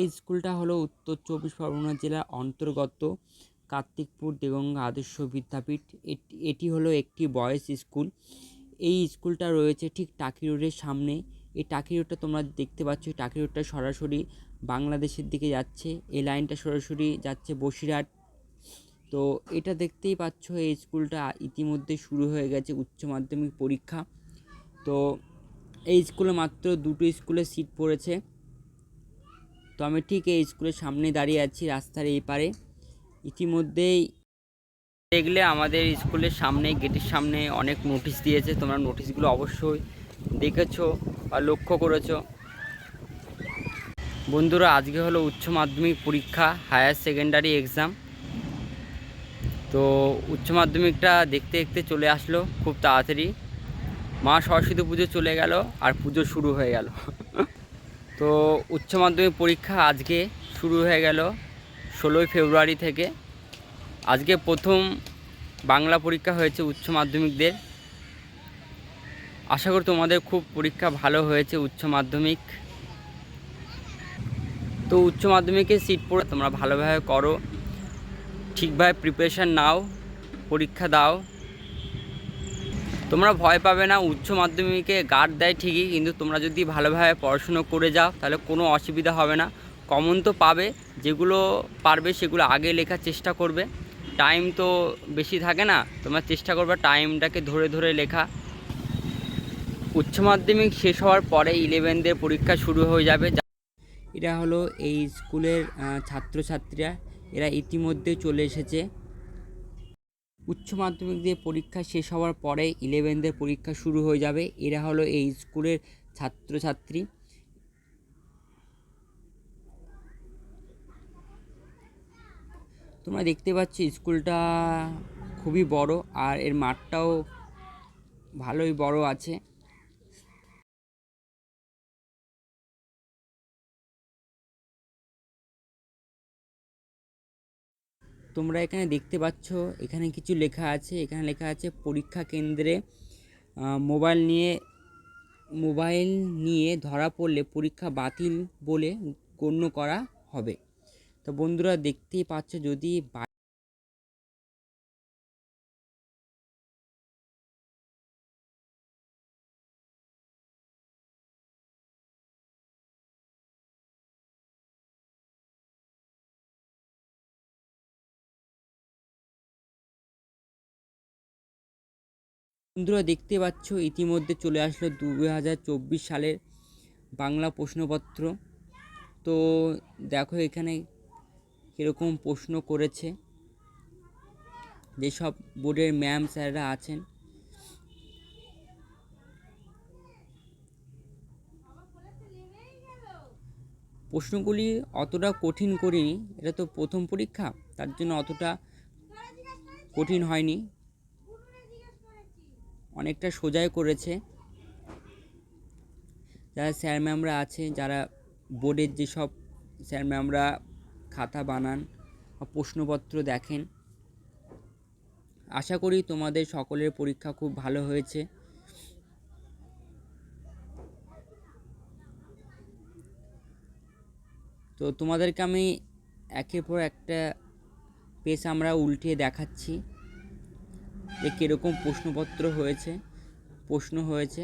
এই স্কুলটা হলো উত্তর চব্বিশ পরগনা জেলার অন্তর্গত কার্তিকপুর দেগঙ্গা আদর্শ বিদ্যাপীঠ। এটি হলো একটি বয়েজ স্কুল। এই স্কুলটা রয়েছে ঠিক টাকি রোডের সামনে। এই টাকি রোডটা তোমরা দেখতে পাচ্ছ টাকি রোডটা সরাসরি বাংলাদেশের দিকে যাচ্ছে। এই লাইনটা সরাসরি যাচ্ছে বসিরহাট। তো এটা দেখতেই পাচ্ছ, এই স্কুলটা ইতিমধ্যে শুরু হয়ে গেছে উচ্চ মাধ্যমিক পরীক্ষা। তো এই স্কুলে মাত্র দুটো স্কুলে সিট পড়েছে। তো আমি ঠিক এই স্কুলের সামনে দাঁড়িয়ে আছি, রাস্তার এই পারে। ইতিমধ্যেই দেখলে আমাদের স্কুলের সামনে, গেটের সামনে অনেক নোটিশ দিয়েছে, তোমরা নোটিশগুলো অবশ্যই দেখেছ বা লক্ষ্য করেছ। বন্ধুরা, আজকে হলো উচ্চ মাধ্যমিক পরীক্ষা, হায়ার সেকেন্ডারি এক্সাম। তো উচ্চ মাধ্যমিকটা দেখতে দেখতে চলে আসলো খুব তাড়াতাড়ি। মা সরস্বতী পুজো চলে গেল আর পুজো শুরু হয়ে গেল। তো উচ্চ মাধ্যমিক পরীক্ষা আজকে শুরু হয়ে গেল ষোলোই ফেব্রুয়ারি থেকে। আজকে প্রথম বাংলা পরীক্ষা হয়েছে উচ্চ মাধ্যমিকদের। আশা করি তোমাদের খুব পরীক্ষা ভালো হয়েছে উচ্চ মাধ্যমিক। তো উচ্চ মাধ্যমিকের সিট পড়ে তোমরা ভালোভাবে করো, ঠিকভাবে প্রিপারেশান নাও, পরীক্ষা দাও। তোমরা ভয় পাবে না, উচ্চ মাধ্যমিকে গার্ড দেয় ঠিকই, কিন্তু তোমরা যদি ভালোভাবে পড়াশুনো করে যাও, তাহলে কোনো অসুবিধা হবে না। কমন তো পাবে, যেগুলো পারবে সেগুলো আগে লেখার চেষ্টা করবে। টাইম তো বেশি থাকে না, তোমরা চেষ্টা করবে টাইমটাকে ধরে ধরে লেখা। উচ্চ মাধ্যমিক শেষ হওয়ার পরে ইলেভেনদের পরীক্ষা শুরু হয়ে যাবে। এরা হলো এই স্কুলের ছাত্রছাত্রীরা, এরা ইতিমধ্যে চলে এসেছে। উচ্চ মাধ্যমিক দিয়ে পরীক্ষা শেষ হওয়ার পরে ইলেভেনদের পরীক্ষা শুরু হয়ে যাবে। এরা হলো এই স্কুলের ছাত্রছাত্রী। তোমরা দেখতে পাচ্ছ স্কুলটা খুবই বড় আর এর মাঠটাও ভালোই বড় আছে। তোমরা এখানে দেখতে পাচ্ছ, এখানে কিছু লেখা আছে। এখানে লেখা আছে, পরীক্ষা কেন্দ্রে মোবাইল নিয়ে মোবাইল নিয়ে ধরা পড়লে পরীক্ষা বাতিল বলে গণ্য করা হবে। তো বন্ধুরা দেখতেই পাচ্ছ, যদি বন্ধুরা দেখতে পাচ্ছ, ইতিমধ্যে চলে আসলো দু হাজার চব্বিশ সালের বাংলা প্রশ্নপত্র। তো দেখো এখানে কীরকম প্রশ্ন করেছে। যেসব বোর্ডের ম্যাম স্যাররা আছেন। প্রশ্নগুলি অতটা কঠিন করিনি, এটা তো প্রথম পরীক্ষা, তার জন্য অতটা কঠিন হয়নি। অনেকটা সোজাই করেছে। যারা স্যার ম্যামরা আছে, যারা বোর্ডের যেসব স্যার ম্যামরা খাতা বানান বা প্রশ্নপত্র দেখেন, আশা করি তোমাদের সকলের পরীক্ষা খুব ভালো হয়েছে। তো তোমাদেরকে আমি একের পর একটা পেজ আমরা উল্টিয়ে দেখাচ্ছি। যে কীরকম প্রশ্নপত্র হয়েছে প্রশ্ন হয়েছে।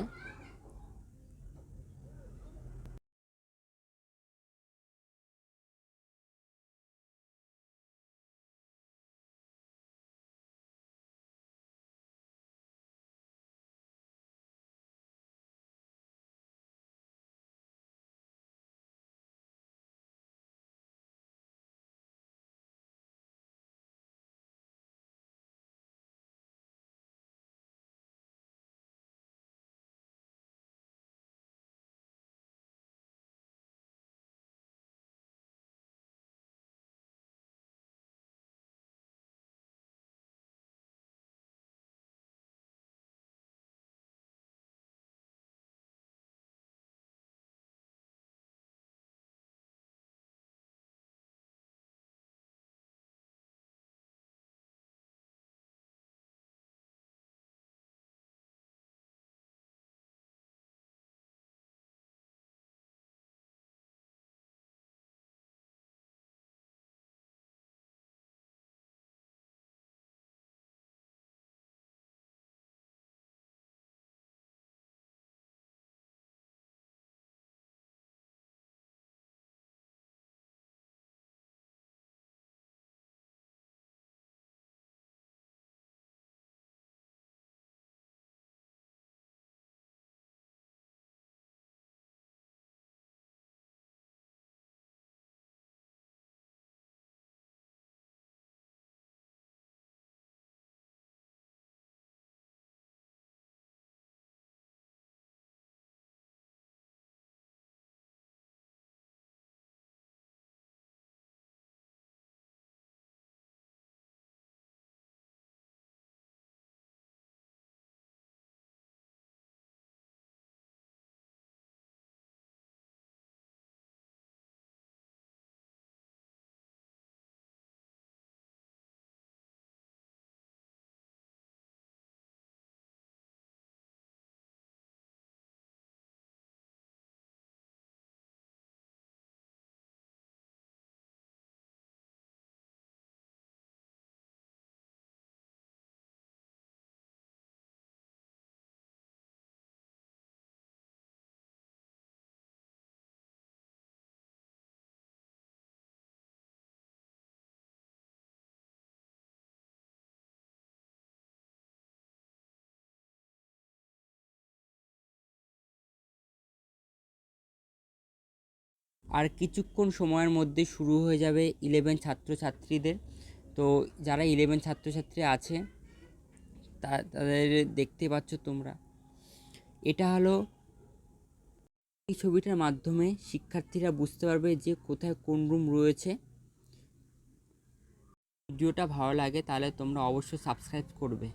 আর কিছুক্ষণ সময়ের মধ্যে শুরু হয়ে যাবে ইলেভেন ছাত্রছাত্রীদের। তো যারা ইলেভেন ছাত্রছাত্রী আছে, তা, তাদের দেখতে পাচ্ছ তোমরা। এটা হলো এই ছবিটার মাধ্যমে শিক্ষার্থীরা বুঝতে পারবে যে কোথায় কোন রুম রয়েছে। ভিডিওটা ভালো লাগে তাহলে তোমরা অবশ্যই সাবস্ক্রাইব করবে।